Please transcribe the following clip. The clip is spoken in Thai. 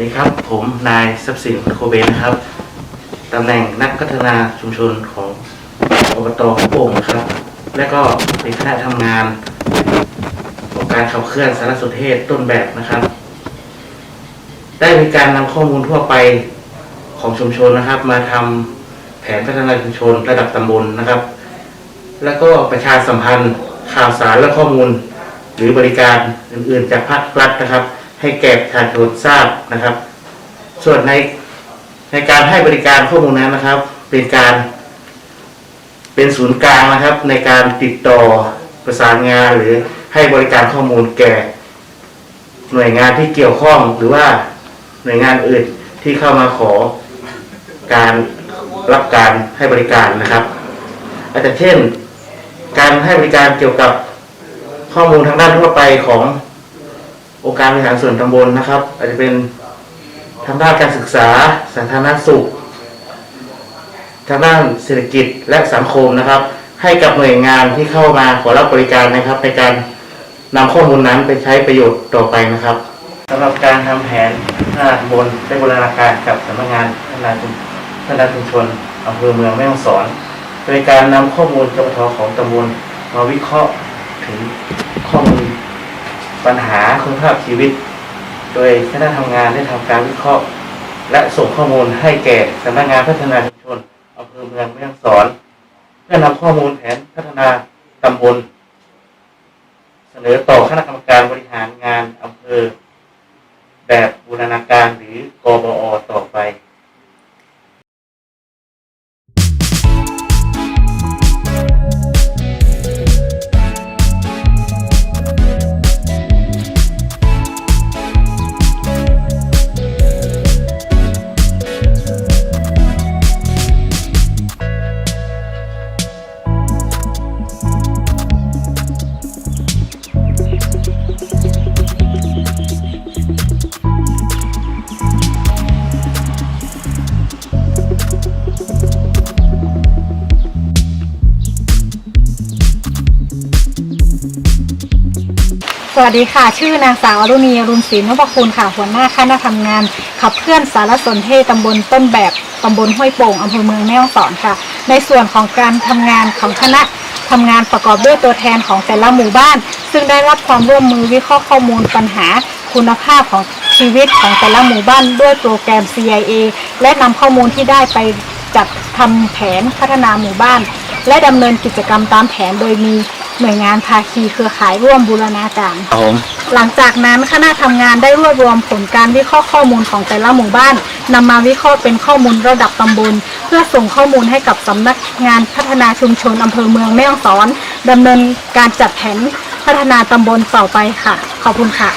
ดีครับ ผมนายทรัพย์สินโคเบนนะครับตำแหน่งนักพัฒนาชุมชนของอบตโป่งนะครับ และก็เป็นคณะทำงานของการขับเคลื่อนสารสนเทศต้นแบบนะครับ ได้มีการนำข้อมูลทั่วไปของชุมชนนะครับ มาทำแผนพัฒนาชุมชนระดับตำบลนะครับ แล้วก็ประชาสัมพันธ์ข่าวสารและข้อมูล หรือบริการอื่น ๆ จากภาครัฐนะครับ ให้แก่ประชาชนทราบนะครับ ส่วนในในการให้บริการข้อมูลนั้นนะครับ เป็นการเป็นศูนย์กลางนะครับ ในการติดต่อประสานงานหรือให้บริการข้อมูลแก่ หน่วยงานที่เกี่ยวข้องหรือว่าหน่วยงานอื่นที่เข้ามาขอการรับการให้บริการนะครับ อาจจะเช่น การให้บริการเกี่ยวกับข้อมูลทางด้านทั่วไปของ องค์การบริหารส่วนตำบลนะครับ อาจจะเป็นทางด้านการศึกษาสาธารณสุข ทางด้านเศรษฐกิจและสังคมนะครับ ให้กับหน่วยงานที่เข้ามาขอรับบริการนะครับ ในการนำข้อมูลนั้นไปใช้ประโยชน์ต่อไปนะครับสำหรับการทำแผนพัฒนาตำบลได้บูรณาการกับสำนักงานพัฒนาชุมพัฒนาชุมชนอำเภอเมืองแม่ฮ่องสอนโดยการนำข้อมูลจปทของตำบลมาวิเคราะห์ถึงข้อมูล ปัญหาคุณภาพชีวิต โดยคณะทำงานได้ทำการวิเคราะห์ และส่งข้อมูลให้แก่สำนักงานพัฒนาชุมชนอำเภอเมืองแม่ฮ่องสอน เพื่อนำข้อมูลแผนพัฒนาตำบลเสนอต่อคณะกรรมการบริหารงานอำเภอ แบบบูรณาการหรือกบอต่อไป สวัสดีค่ะ ชื่อนางสาวอรุณีอรุณศรีนพคุณค่ะ หัวหน้าคณะทำงาน ขับเคลื่อนสารสนเทศตำบลต้นแบบตำบลห้วยโป่งอำเภอเมืองแม่ฮ่องสอนค่ะ ในส่วนของการทำงานของคณะทำงานประกอบด้วยตัวแทนของแต่ละหมู่บ้าน ซึ่งได้รับความร่วมมือวิเคราะห์ข้อมูลปัญหาคุณภาพของชีวิตของแต่ละหมู่บ้านด้วยโปรแกรม CIA และนำข้อมูลที่ได้ไปจัดทำแผนพัฒนาหมู่บ้าน และดำเนินกิจกรรมตามแผนโดยมี หน่วยงานภาคีเครือข่ายร่วมบูรณาการ ครับผม หลังจากนั้นคณะทำงานได้รวบรวมผลการวิเคราะห์ข้อมูลของแต่ละหมู่บ้านนำมาวิเคราะห์เป็นข้อมูลระดับตำบล เพื่อส่งข้อมูลให้กับสำนักงานพัฒนาชุมชนอำเภอเมืองแม่ฮ่องสอนดำเนินการจัดแผนพัฒนาตำบลต่อไปค่ะ ขอบคุณค่ะ